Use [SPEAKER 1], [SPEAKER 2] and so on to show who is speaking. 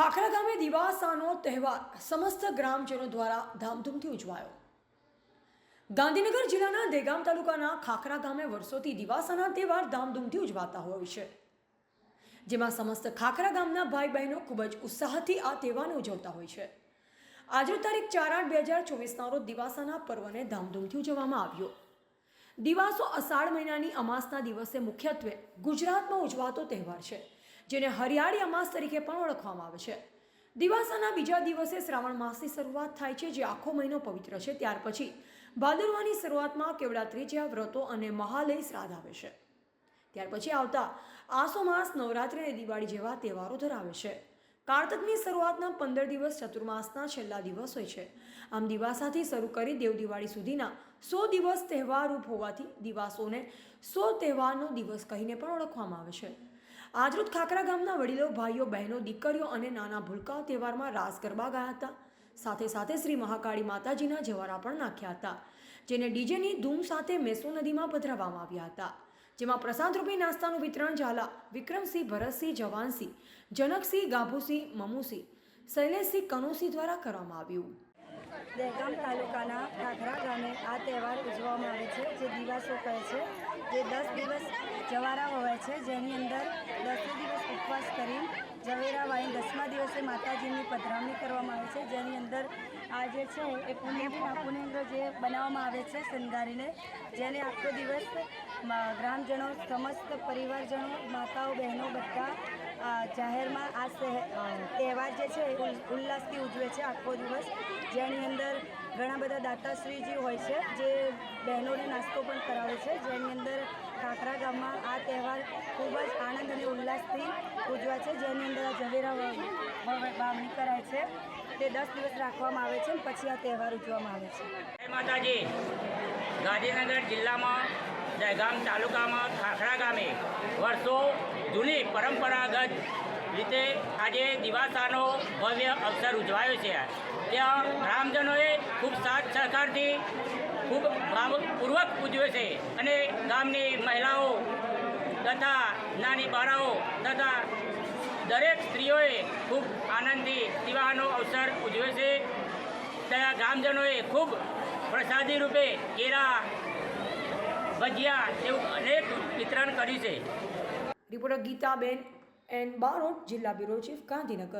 [SPEAKER 1] ખાખરા ગામે દિવાસાનો તહેવાર સમસ્ત ગ્રામજનો દ્વારા ધામધૂમથી ઉજવાયો. ગાંધીનગર જિલ્લાના દેગામ તાલુકાના ખાખરા ગામે વર્ષોથી દિવાસાના તહેવાર ધામધૂમથી ઉજવાતા હોય છે. જેમાં સમસ્ત ખાખરા ગામના ભાઈ બહેનો ખૂબ જ ઉત્સાહથી આ તહેવારને ઉજવતા હોય છે. આજે તારીખ ચાર આઠ બે હજાર ચોવીસના રોજ દિવાસાના પર્વને ધામધૂમથી ઉજવવામાં આવ્યો. દિવાસો અષાઢ મહિનાની અમાસના દિવસે મુખ્યત્વે ગુજરાતમાં ઉજવાતો તહેવાર છે. જેને હરિયાળી અમાસ તરીકે પણ ઓળખવામાં આવે છે. દિવાસાના બીજા દિવસે શ્રાવણ માસની શરૂઆત થાય છે, જે આખો મહિનો પવિત્ર છે. ત્યાર પછી ભાદરવાની શરૂઆતમાં કેવડા ત્રીજા વ્રતો અને મહાલય શ્રાદ્ધ આવે છે. ત્યાર પછી આવતા આસો માસ નવરાત્રિ અને દિવાળી જેવા તહેવારો ધરાવે છે. કારતકની શરૂઆતના પંદર દિવસ ચતુર્માસના છેલ્લા દિવસ હોય છે. આમ દિવાસાથી શરૂ કરી દેવ દિવાળી સુધીના સો દિવસ તહેવારરૂપ હોવાથી દિવાસોને સો તહેવારનો દિવસ કહીને પણ ઓળખવામાં આવે છે. આજરોજ ખાખરા ગામના વડીલો, ભાઈઓ, બહેનો, દીકરીઓ અને નાના ભૂલકાઓ તહેવારમાં રાસ ગરબા ગયા હતા. સાથે સાથે શ્રી મહાકાળી માતાજીના જવારા પણ નાખ્યા હતા, જેને ડીજેની ધૂમ સાથે મેસો નદીમાં પધરાવવામાં આવ્યા હતા. જેમાં પ્રસાદ રૂપી નાસ્તાનું વિતરણ ઝાલા વિક્રમસિંહ, ભરતસિંહ, જવાનસિંહ, જનકસિંહ, ગાભુસિંહ, મમુસિંહ, શૈલેષસિંહ, કનુસિંહ દ્વારા કરવામાં આવ્યું.
[SPEAKER 2] દહેગામ તાલુકાના ખાખરા તહેવાર ઉજવવામાં આવે છે, જે દિવાસો કહે છે. જે દસ દિવસ જવારા હોય છે, જેની અંદર દસે દિવસ ઉપવાસ કરી ઝવેરા વાઈ દસમા દિવસે માતાજીની પધરામણી કરવામાં આવે છે, જેની અંદર આ જે છે એ ટાપુની અંદર જે બનાવવામાં આવે છે શણગારીને, જેને આખો દિવસ ગ્રામજનો, સમસ્ત પરિવારજનો, માતાઓ, બહેનો બધા જાહેરમાં આ તહેવાર જે છે ઉલ્લાસથી ઉજવે છે આખો દિવસ, જેની અંદર ઘણા બધા દાતાશ્રીજી હોય છે, જે બહેનોને નાસ્તો પણ કરાવે છે. જેની અંદર ખાખરા ગામમાં આ તહેવાર ખૂબ જ આનંદ અને ઉલ્લાસથી ઉજવાય છે. જેની અંદર આ ઝવેરા વાવણી કરાય છે. તે દસ દિવસ રાખવામાં આવે છે પછી આ તહેવાર ઉજવવામાં આવે છે.
[SPEAKER 3] માતાજી. ગાંધીનગર જિલ્લામાં દહેગામ તાલુકામાં ખાખરા ગામે વર્ષો જૂની પરંપરાગત રીતે આજે દિવાસાનો ભવ્ય અવસર ઉજવાયો છે. ત્યાં ગ્રામજનોએ ખૂબ સાથ સહકારથી ખૂબ ભાવપૂર્વક ઉજવે છે અને ગામની મહિલાઓ તથા નાની બાળાઓ તથા દરેક સ્ત્રીઓએ ખૂબ આનંદથી દિવાનો અવસર ઉજવે છે. ત્યાં ગ્રામજનોએ ખૂબ પ્રસાદી રૂપે કેરા ભજીયા એવું અનેક વિતરણ કર્યું છે.
[SPEAKER 1] રિપોર્ટર ગીતાબેન એન બારોટ જિલ્લા બ્યુરો ચીફ ગાંધીનગર.